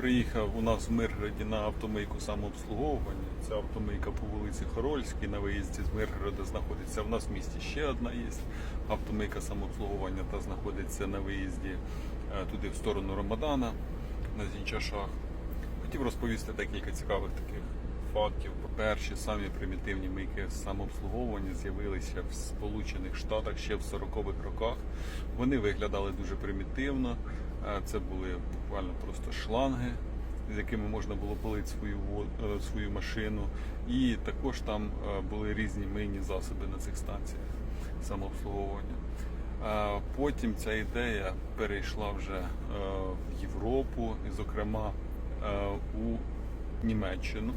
Приїхав у нас в Миргороді на автомийку самообслуговування. Ця автомийка по вулиці Хорольській на виїзді з Миргорода знаходиться. В нас в місті ще одна є автомийка самообслуговування та знаходиться на виїзді е, туди в сторону Рамадана на Зінчашах. Хотів розповісти декілька цікавих таких фактів. По-перше, самі примітивні мийки самообслуговування з'явилися в Сполучених Штатах ще в 40-х роках. Вони виглядали дуже примітивно. Е, Це були буквально просто шланги, з якими можна було полити свою е, свою машину. І також там е, були різні мийні засоби на цих станціях самообслуговування. Потім ця ідея перейшла вже в Європу, і, зокрема у Німеччину.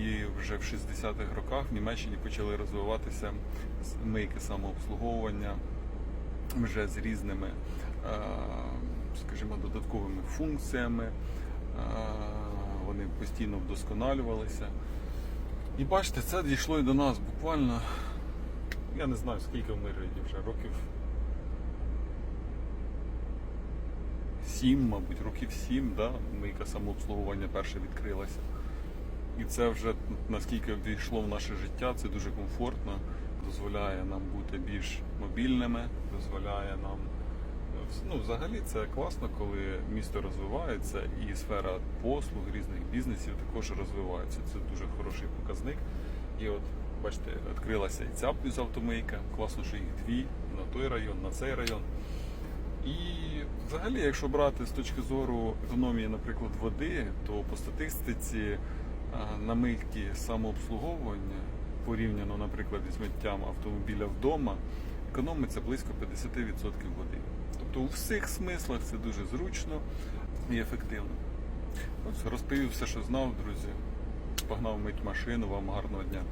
І вже в 60-х роках в Німеччині почали розвиватися мийки самообслуговування вже з різними, скажімо, додатковими функціями. Вони постійно вдосконалювалися. І бачите, це дійшло і до нас буквально, я не знаю скільки в Миргороді вже, років сім, мабуть, років сім, да, мийка самообслуговування перша відкрилася. І це вже наскільки ввійшло в наше життя, це дуже комфортно, дозволяє нам бути більш мобільними, дозволяє нам. Ну, взагалі це класно, коли місто розвивається і сфера послуг різних бізнесів також розвивається. Це дуже хороший показник. І от, бачите, відкрилася і ця плюс автомийка. Класно, що їх дві на той район, на цей район. І взагалі, якщо брати з точки зору економії, наприклад, води, то по статистиці на мийки самообслуговування порівняно, наприклад, із миттям автомобіля вдома, економиться близько 50% води. Тобто у всіх смислах це дуже зручно і ефективно. Ось розповів все, що знав, друзі. Погнав мить машину, вам гарного дня.